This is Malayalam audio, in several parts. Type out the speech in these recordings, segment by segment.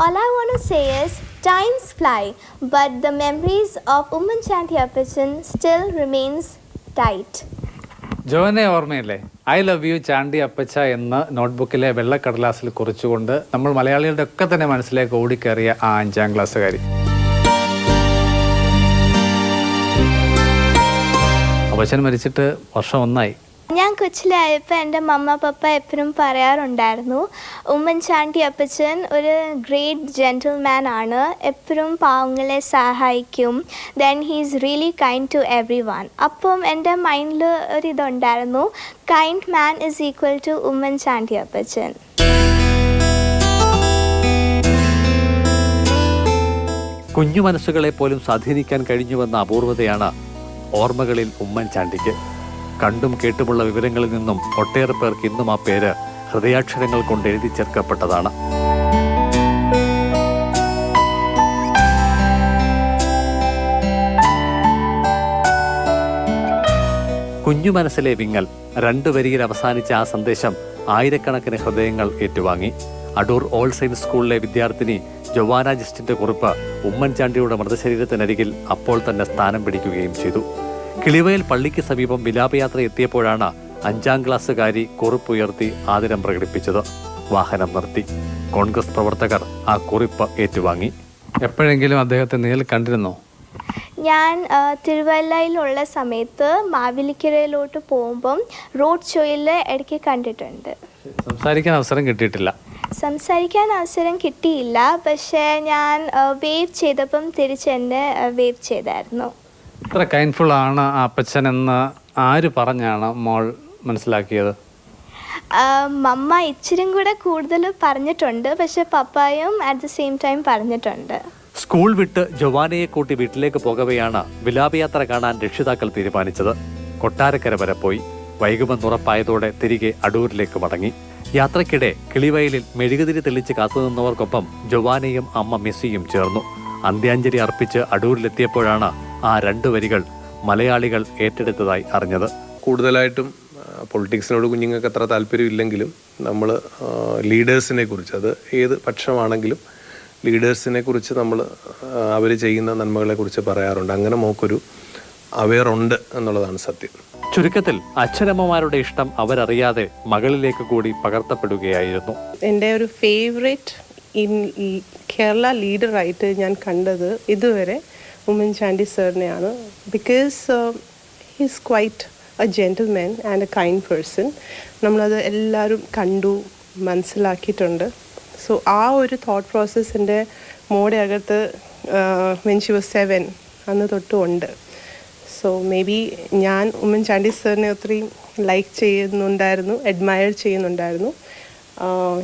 All I want to say is, times fly, but the memories of Umman Chanti Appachan still remains tight. ജോനെ ഓർമ്മയില്ലേ? ഐ ലവ് യു ചാണ്ടി അപ്പച്ച എന്ന് നോട്ട്ബുക്കിലെ വെള്ളക്കടലാസിൽ കുറിച്ചുകൊണ്ട് നമ്മൾ മലയാളികളുടെ ഒക്കെ തന്നെ മനസ്സിലേക്ക് ഓടിക്കേറിയ ആ അഞ്ചാം ക്ലാസ്സുകാരി. അപ്പച്ചൻ മരിച്ചിട്ട് വർഷം ഒന്നായി. ഞാൻ കൊച്ചിലായപ്പോൾ എന്റെ മമ്മ പപ്പ എപ്പോഴും പറയാറുണ്ടായിരുന്നു ഉമ്മൻചാണ്ടി അപ്പച്ചൻ ഒരു ഗ്രേറ്റ് ജെന്റിൽമാൻ ആണ് എപ്പോഴും പാവങ്ങളെ സഹായിക്കും then he's really kind to everyone അപ്പം എന്റെ മൈൻഡിൽ ഒരിതുണ്ടായിരുന്നു kind man is equal to Oommen Chandy അപ്പച്ചൻ. കുഞ്ഞു മനസ്സുകളെ പോലും സ്വാധീനിക്കാൻ കഴിഞ്ഞുവെന്ന അപൂർവതയാണ് ഓർമ്മകളിൽ ഉമ്മൻചാണ്ടിക്ക്. കണ്ടും കേട്ടുമുള്ള വിവരങ്ങളിൽ നിന്നും ഒട്ടേറെ പേർക്ക് ഇന്നും ആ പേര് ഹൃദയാക്ഷരങ്ങൾ കൊണ്ട് എഴുതി ചേർക്കപ്പെട്ടതാണ്. കുഞ്ഞു മനസ്സിലെ വിങ്ങൽ രണ്ടു വരിയിൽ അവസാനിച്ച ആ സന്ദേശം ആയിരക്കണക്കിന് ഹൃദയങ്ങൾ ഏറ്റുവാങ്ങി. അടൂർ ഓൾ സയൻസ് സ്കൂളിലെ വിദ്യാർത്ഥിനി ജൊവാന ജസ്റ്റിന്റെ കുറിപ്പ് ഉമ്മൻചാണ്ടിയുടെ മൃതശരീരത്തിനരികിൽ അപ്പോൾ തന്നെ സ്ഥാനം പിടിക്കുകയും ചെയ്തു. കിളിവയൽ പള്ളിക്ക് സമീപം വിലാപയാത്ര എത്തിയപ്പോഴാണ് അഞ്ചാം ക്ലാസ്സുകാരി കുറിപ്പുയർത്തി ആദരം പ്രകടിപ്പിച്ചത്. വാഹനം നിർത്തി. കോൺഗ്രസ് പ്രവർത്തകർ ആ കുറിപ്പ് ഏറ്റുവാങ്ങി. എപ്പോഴെങ്കിലും അദ്ദേഹത്തെ നേരിൽ കണ്ടിരുന്നോ? ഞാൻ തിരുവല്ലയിലുള്ള സമയത്ത് മാവിലിക്കരയിലോട്ട് പോകുമ്പം റോഡ് ഷോയിൽ ഇടയ്ക്ക് കണ്ടിട്ടുണ്ട്. സംസാരിക്കാൻ അവസരം കിട്ടിയിട്ടില്ല. സംസാരിക്കാൻ അവസരം കിട്ടിയില്ല. പക്ഷേ ഞാൻ വേവ് ചെയ്തപ്പം തിരിച്ചെന്നെ വേവ് ചെയ്തായിരുന്നു. ഇത്ര കൈൻഡ്ഫുൾ ആണ് ആ അപ്പച്ചൻ എന്ന് ആര് പറഞ്ഞാണ് മോൾ മനസ്സിലാക്കിയത്? അമ്മ മമ്മ ഇച്ചിരി കൂടെ കൂടുതൽ പറഞ്ഞിട്ടുണ്ട് പക്ഷെ പപ്പായും അറ്റ് ദ സെയിം ടൈം പറഞ്ഞിട്ടുണ്ട്. സ്കൂൾ വിട്ട് ജവാനയെ കൂട്ടി വീട്ടിലേക്ക് പോകവെയാണ് വിലാപയാത്ര കാണാൻ രക്ഷിതാക്കൾ തീരുമാനിച്ചത്. കൊട്ടാരക്കര വരെ പോയി. വൈകുമെന്നുറപ്പായതോടെ തിരികെ അടൂരിലേക്ക് മടങ്ങി. യാത്രക്കിടെ കിളിവയലിൽ മെഴുകുതിരി തെളിച്ച് കാത്തുനിന്നവർക്കൊപ്പം ജവാനയും അമ്മ മെസ്സിയും ചേർന്നു. അന്ത്യാഞ്ജലി അർപ്പിച്ച് അടൂരിലെത്തിയപ്പോഴാണ് ആ രണ്ട് വരികൾ മലയാളികൾ ഏറ്റെടുത്തതായി അറിഞ്ഞത്. കൂടുതലായിട്ടും പൊളിറ്റിക്സിനോട് കുഞ്ഞുങ്ങൾക്ക് അത്ര താല്പര്യമില്ലെങ്കിലും നമ്മൾ ലീഡേഴ്സിനെ കുറിച്ച് അത് ഏത് പക്ഷമാണെങ്കിലും ലീഡേഴ്സിനെ കുറിച്ച് നമ്മൾ അവർ ചെയ്യുന്ന നന്മകളെ കുറിച്ച് പറയാറുണ്ട്. അങ്ങനെ മോക്കൊരു അവയറുണ്ട് ഉണ്ട് എന്നുള്ളതാണ് സത്യം. ചുരുക്കത്തിൽ അച്ഛനമ്മമാരുടെ ഇഷ്ടം അവരറിയാതെ മകളിലേക്ക് കൂടി പകർത്തപ്പെടുകയായിരുന്നു. എന്റെ ഒരു ഫേവറേറ്റ് ഇൻ കേരള ലീഡറായിട്ട് ഞാൻ കണ്ടത് ഇതുവരെ Oommen Chandy സാറിനെയാണ്. Because he's quite a gentleman and a kind person നമ്മളത് എല്ലാവരും കണ്ടു മനസ്സിലാക്കിയിട്ടുണ്ട്. സോ ആ ഒരു തോട്ട് പ്രോസസ്സ് എന്റെ അകത്ത് വെൻ ഷി വാസ് സെവൻ അന്ന് തൊട്ടും ഉണ്ട്. സോ മേ ബി ഞാൻ ഉമ്മൻചാണ്ടി സാറിനെ ഒത്തിരി ലൈക്ക് ചെയ്യുന്നുണ്ടായിരുന്നു അഡ്മയർ ചെയ്യുന്നുണ്ടായിരുന്നു.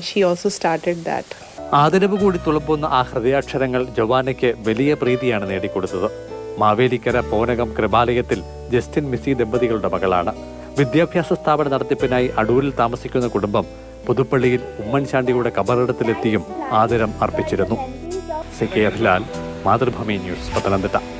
ഷീ ഓൾസോ സ്റ്റാർട്ടഡ് ദാറ്റ് ആദരവ് കൂടി തുളുമ്പുന്ന ആ ഹൃദയാക്ഷരങ്ങൾ ജവാനയ്ക്ക് വലിയ പ്രീതിയാണ് നേടിക്കൊടുത്തത്. മാവേലിക്കര പോനകം കൃപാലയത്തിൽ ജസ്റ്റിൻ മിസി ദമ്പതികളുടെ മകളാണ്. വിദ്യാഭ്യാസ സ്ഥാപന നടത്തിപ്പിനായി അടൂരിൽ താമസിക്കുന്ന കുടുംബം പുതുപ്പള്ളിയിൽ ഉമ്മൻചാണ്ടിയുടെ കബറിടത്തിലെത്തിയും ആദരം അർപ്പിച്ചിരുന്നു. C K Lal Mathrubhumi news Pathanamthitta.